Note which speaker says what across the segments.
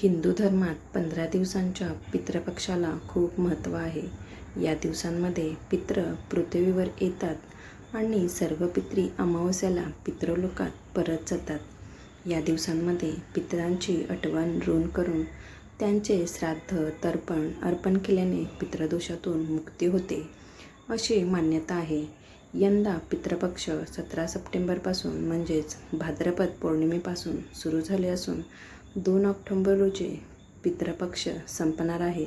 Speaker 1: हिंदू धर्मात पंधरा दिवसांच्या पितृपक्षाला खूप महत्त्व आहे. या दिवसांमध्ये पितृ पृथ्वीवर येतात आणि सर्व पित्री अमावस्याला पितृलोकात परत जातात. या दिवसांमध्ये पितरांची आठवण ऋण करून त्यांचे श्राद्ध तर्पण अर्पण केल्याने पितृदोषातून मुक्ती होते अशी मान्यता आहे. यंदा पितृपक्ष सतरा सप्टेंबरपासून म्हणजेच भाद्रपद पौर्णिमेपासून सुरू झाले असून दोन ऑक्टोंबर रोजी पितृपक्ष संपणार आहे.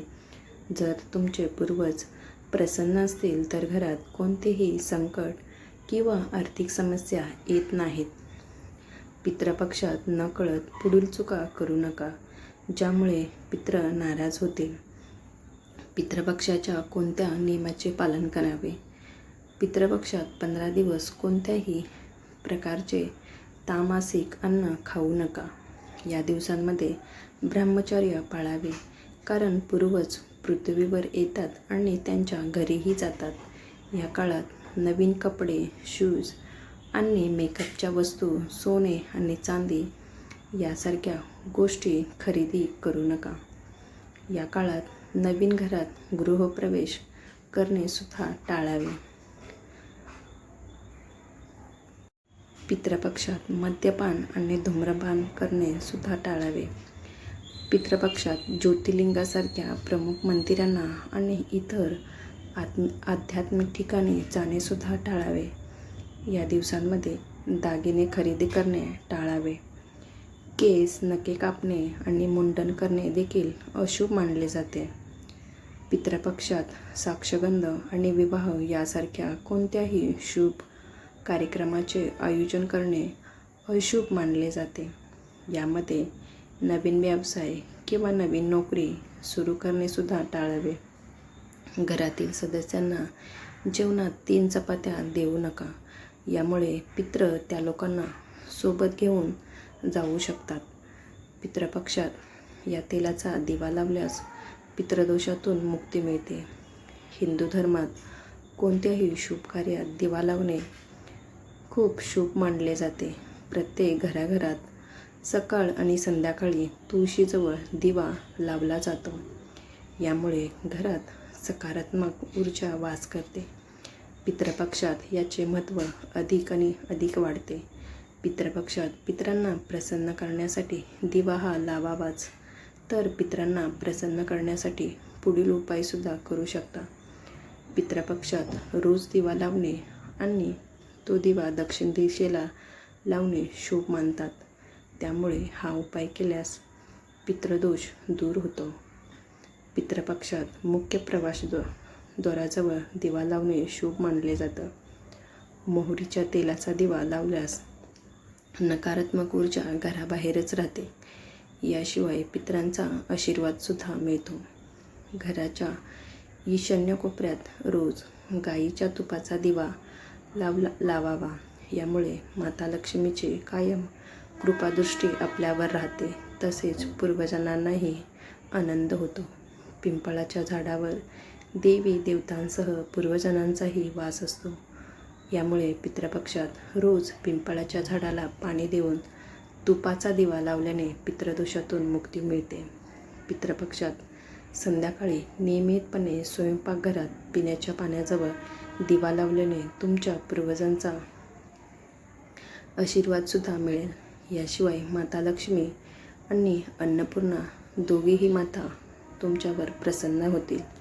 Speaker 1: जर तुमचे पूर्वज प्रसन्न असतील तर घरात कोणतेही संकट किंवा आर्थिक समस्या येत नाहीत. पितृपक्षात नकळत पुढील चुका करू नका ज्यामुळे पित्र नाराज होतील. पितृपक्षाच्या कोणत्या नियमाचे पालन करावे? पितृपक्षात पंधरा दिवस कोणत्याही प्रकारचे तामासिक अन्न खाऊ नका. या दिवसांमध्ये ब्रह्मचर्य पाळावे. कारण पूर्वज पृथ्वीवर येतात आणि त्यांच्या घरीही जातात. या काळात नवीन कपडे शूज आणि मेकअपच्या वस्तू सोने आणि चांदी यासारख्या गोष्टी खरेदी करू नका. या काळात नवीन घरात गृहप्रवेश करणे सुद्धा टाळावे. पितृपक्षात मद्यपान आणि धूम्रपान करणे सुद्धा टाळावे. पितृपक्षात ज्योतिर्लिंगासारख्या प्रमुख मंदिरांना आणि इतर आत्म आध्यात्मिक ठिकाणी जाणेसुद्धा टाळावे. या दिवसांमध्ये दागिने खरेदी करणे टाळावे. केस नके कापणे आणि मुंडन करणे देखील अशुभ मानले जाते. पितृपक्षात साक्षगंध आणि विवाह यासारख्या कोणत्याही शुभ कार्यक्रमाचे आयोजन करणे अशुभ मानले जाते. यामध्ये नवीन व्यवसाय किंवा नवीन नोकरी सुरू करणेसुद्धा टाळावे. घरातील सदस्यांना जेवणात तीन चपात्या देऊ नका. यामुळे पित्र त्या लोकांना सोबत घेऊन जाऊ शकतात. पितृपक्षात या तेलाचा दिवा लावल्यास पितृदोषातून मुक्ती मिळते. हिंदू धर्मात कोणत्याही शुभ कार्यात दिवा लावणे खूप शुभ मानले जाते. प्रत्येक घराघरात सकाळ आणि संध्याकाळी तुळशीजवळ दिवा लावला जातो. यामुळे घरात सकारात्मक ऊर्जा वास करते. पितृपक्षात याचे महत्त्व अधिक आणि अधिक वाढते. पितृपक्षात पितरांना प्रसन्न करण्यासाठी दिवा हा लावावाच तर पितरांना प्रसन्न करण्यासाठी पुढील उपायसुद्धा करू शकता. पितृपक्षात रोज दिवा लावणे आणि तो दिवा दक्षिण दिशेला लावणे शुभ मानतात. त्यामुळे हा उपाय केल्यास पितृदोष दूर होतो. पितृपक्षात मुख्य प्रवासद्वा द्वाराजवळ दिवा लावणे शुभ मानले जातं. मोहरीच्या तेलाचा दिवा लावल्यास नकारात्मक ऊर्जा घराबाहेरच राहते. याशिवाय पितरांचा आशीर्वादसुद्धा मिळतो. घराच्या ईशान्य कोपऱ्यात रोज गाईच्या तुपाचा दिवा लावला लावावा. यामुळे माता लक्ष्मीची कायम कृपादृष्टी आपल्यावर राहते. तसेच पूर्वजनांनाही आनंद होतो. पिंपळाच्या झाडावर देवी देवतांसह पूर्वजनांचाही वास असतो. यामुळे पितृपक्षात रोज पिंपळाच्या झाडाला पाणी देऊन तुपाचा दिवा लावल्याने पितृदोषातून मुक्ती मिळते. पितृपक्षात संध्याकाळी नियमितपणे स्वयंपाकघरात पिण्याच्या पाण्याजवळ दिवा लावल्याने तुमच्या पूर्वजांचा आशीर्वादसुद्धा मिळेल. याशिवाय माता लक्ष्मी आणि अन्नपूर्णा दोघीही माता तुमच्यावर प्रसन्न होतील.